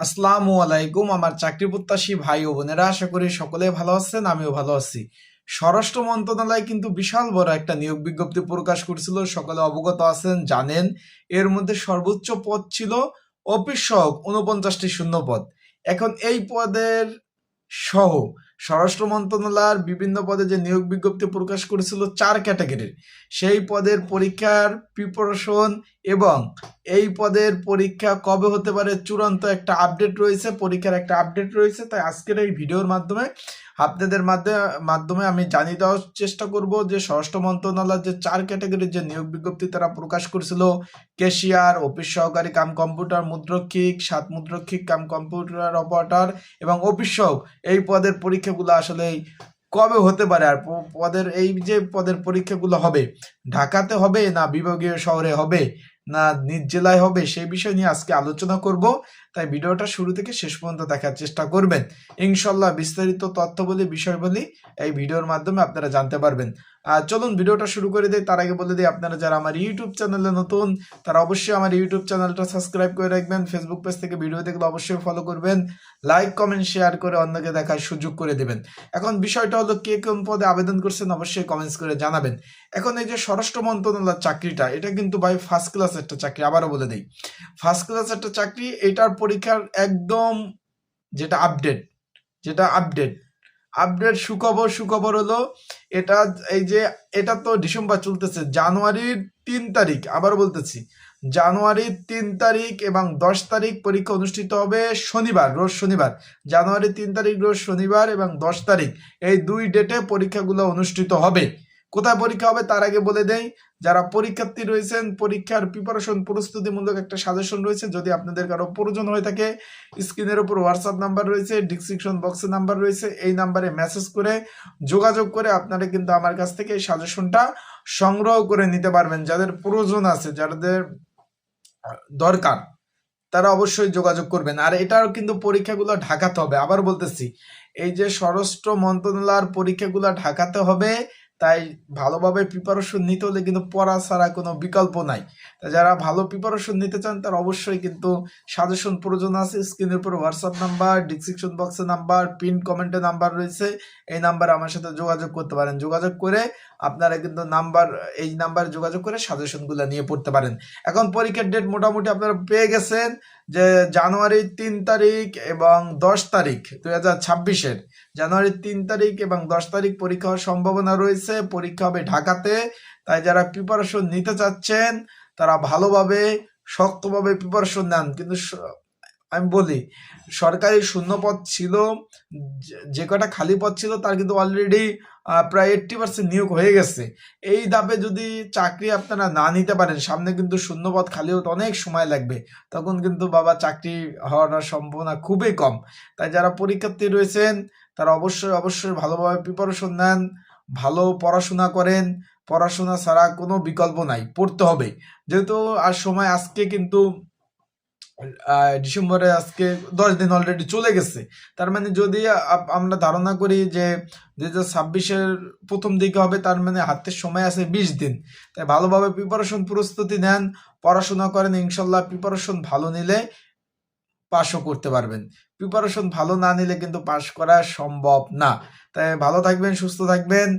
আসসালামু আলাইকুম, আমার চাকরি প্রত্যাশী ভাই ও বোনেরা, আশা করি সকলে ভালো আছেন, আমিও ভালো আছি। স্বরাষ্ট্র মন্ত্রণালয় কিন্তু বিশাল বড় একটা নিয়োগ বিজ্ঞপ্তি প্রকাশ করেছিল, সকলে অবগত আছেন, জানেন। এর মধ্যে সর্বোচ্চ পদ ছিল অফিস সহক ঊনপঞ্চাশটি শূন্য পদ। এখন এই পদের সহ স্বরাষ্ট্র মন্ত্রণালয়ের বিভিন্ন পদে যে নিয়োগ বিজ্ঞপ্তি প্রকাশ করেছিল চার ক্যাটাগরির। সেই পদের পরীক্ষার প্রিপারেশন এবং এই পদের পরীক্ষা কবে হতে পারে চূড়ান্ত একটা আপডেট রয়েছে, পরীক্ষার একটা আপডেট রয়েছে, তাই আজকের এই ভিডিওর মাধ্যমে আপনাদের মাধ্যমে মাধ্যমে আমি জানিয়ে দেওয়ার চেষ্টা করব যে স্বরাষ্ট্র মন্ত্রণালয়ের যে চার ক্যাটাগরির যে নিয়োগ বিজ্ঞপ্তি তারা প্রকাশ করেছিল, কেশিয়ার, অফিস সহকারী কাম কম্পিউটার, মুদ্রক্ষিক, সাত মুদ্রক্ষিক কাম কম্পিউটার অপারেটর এবং অফিস সহক এই পদের পরীক্ষাগুলো আসলে কবে হতে পারে আর পদের, এই যে পদের পরীক্ষাগুলো হবে, ঢাকাতে হবে না বিভাগীয় শহরে হবে? না নিজ জেলায় হবে সেই বিষয় নিয়ে আজকে আলোচনা করব। তাই ভিডিওটা শুরু থেকে শেষ পর্যন্ত দেখার চেষ্টা করবেন। ইনশাল্লাহ বিস্তারিত তথ্য বলি, বিষয় বলি এই ভিডিওর মাধ্যমে আপনারা জানতে পারবেন। চলুন ভিডিওটা শুরু করে দিই। তার আগে বলে দিই, আপনারা যারা আমার ইউটিউব চ্যানেলে নতুন, তারা অবশ্যই আমার ইউটিউব চ্যানেলটা সাবস্ক্রাইব করে রাখবেন। ফেসবুক পেজ থেকে ভিডিও দেখলে অবশ্যই ফলো করবেন। লাইক কমেন্ট শেয়ার করে অন্যকে দেখার সুযোগ করে দেবেন। এখন বিষয়টা হলো কে কোন পদে আবেদন করছেন অবশ্যই কমেন্টস করে জানাবেন। এখন এই যে স্বরাষ্ট্র মন্ত্রণালয়ের চাকরিটা, এটা কিন্তু ভাই ফার্স্ট ক্লাস একটা চাকরি, আবারও বলে দিই। ফার্স্ট ক্লাস একটা চাকরি, এটার পরীক্ষার একদম যেটা আপডেট যেটা আপডেট আপডেট সুখবর সুখবর হলো, এটা এই যে, এটা তো ডিসেম্বর চলতেছে, জানুয়ারির তিন তারিখ, আবার বলতেছি, জানুয়ারির তিন তারিখ এবং দশ তারিখ পরীক্ষা অনুষ্ঠিত হবে শনিবার, রোজ শনিবার, জানুয়ারির তিন তারিখ, রোজ শনিবার এবং দশ তারিখ, এই দুই ডেটে পরীক্ষাগুলো অনুষ্ঠিত হবে। কোথায় পরীক্ষা হবে তার আগে বলে দেই, যারা পরীক্ষার্থী রয়েছেন, পরীক্ষার প্রিপারেশন প্রস্তুতিমূলক একটা সাজেশন রয়েছে, যদি আপনাদের কারও প্রয়োজন হয়ে থাকে স্ক্রিনের উপর হোয়াটসঅ্যাপ নাম্বার রয়েছে ডিসক্রিপশন বক্সে নাম্বার রয়েছে, এই নাম্বারে মেসেজ করে, যোগাযোগ করে আপনারা কিন্তু আমার কাছ থেকে এই সাজেশনটা সংগ্রহ করে নিতে পারবেন, যাদের প্রয়োজন আছে, যাদের দরকার, তারা অবশ্যই যোগাযোগ করবেন। আর এটাও কিন্তু পরীক্ষাগুলো ঢাকাতে হবে। আবার বলতেছি, এই যে স্বরাষ্ট্র মন্ত্রণালয়ের পরীক্ষাগুলো ঢাকাতে হবে তাই ভালোভাবে প্রিপারেশন নিতে হলে কিন্তু পড়া ছাড়া কোনো বিকল্প নাই। যারা ভালো প্রিপারেশন নিতে চান, তারা অবশ্যই কিন্তু সাজেশন প্রয়োজন আছে। স্ক্রিনের উপর হোয়াটসঅ্যাপ নাম্বার ডিসক্রিপশন বক্সে নাম্বার পিন কমেন্টে নাম্বার রয়েছে। এই নাম্বারে আমার সাথে যোগাযোগ করতে পারেন। যোগাযোগ করে আপনারা কিন্তু নাম্বার এই নাম্বারে যোগাযোগ করে সাজেশনগুলো নিয়ে পড়তে পারেন। এখন পরীক্ষার ডেট মোটামুটি আপনারা পেয়ে গেছেন। যে জানুয়ারির তিন তারিখ এবং দশ তারিখ, দুই হাজার ছাব্বিশের। জানুয়ারির তিন তারিখ এবং দশ তারিখ পরীক্ষা হওয়ার সম্ভাবনা রয়েছে। পরীক্ষা হবে ঢাকাতে। তাই যারা প্রিপারেশন নিতে চাচ্ছেন, তারা ভালোভাবে, শক্তভাবে প্রিপারেশন নেন। কিন্তু আমি বলি, সরকারি শূন্যপদ ছিল, যে- কটা খালি পদ ছিল তার কিন্তু অলরেডি প্রায় এইট্টি পার্সেন্ট নিয়োগ হয়ে গেছে। এই ধাপে যদি চাকরি আপনারা না নিতে পারেন, সামনে কিন্তু শূন্যপদ খালি হতে অনেক সময় লাগবে। তখন কিন্তু বাবা চাকরি হওয়ার সম্ভাবনা খুবই কম। তাই যারা পরীক্ষার্থী রয়েছেন, তারা অবশ্যই অবশ্যই ভালোভাবে প্রিপারেশন নেন, ভালো পড়াশোনা করেন। পড়াশোনা ছাড়া কোনো বিকল্প নাই, পড়তে হবে। যেহেতু আর সময় আজকে কিন্তু ডিসেম্বরে আজকে দশ দিন অলরেডি চলে গেছে। তার মানে যদি আমরা ধারণা করি যে দুই হাজার ছাব্বিশের প্রথম দিকে হবে, তার মানে হাতের সময় আছে বিশ দিন। তাই ভালোভাবে প্রিপারেশন প্রস্তুতি নেন, পড়াশোনা করেন, ইনশাল্লাহ প্রিপারেশন ভালো নিলে পাশও করতে পারবেন। প্রিপারেশন ভালো না নিলে কিন্তু পাশ করা সম্ভব না। তাই ভালো থাকবেন, সুস্থ থাকবেন।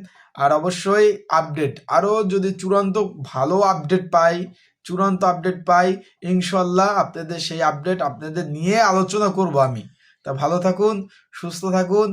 আর অবশ্যই আপডেট আরও যদি চূড়ান্ত ভালো আপডেট পাই চূড়ান্ত আপডেট পাই, ইনশাল্লাহ আপনাদের সেই আপডেট আপনাদের নিয়ে আলোচনা করব আমি। তা ভালো থাকুন, সুস্থ থাকুন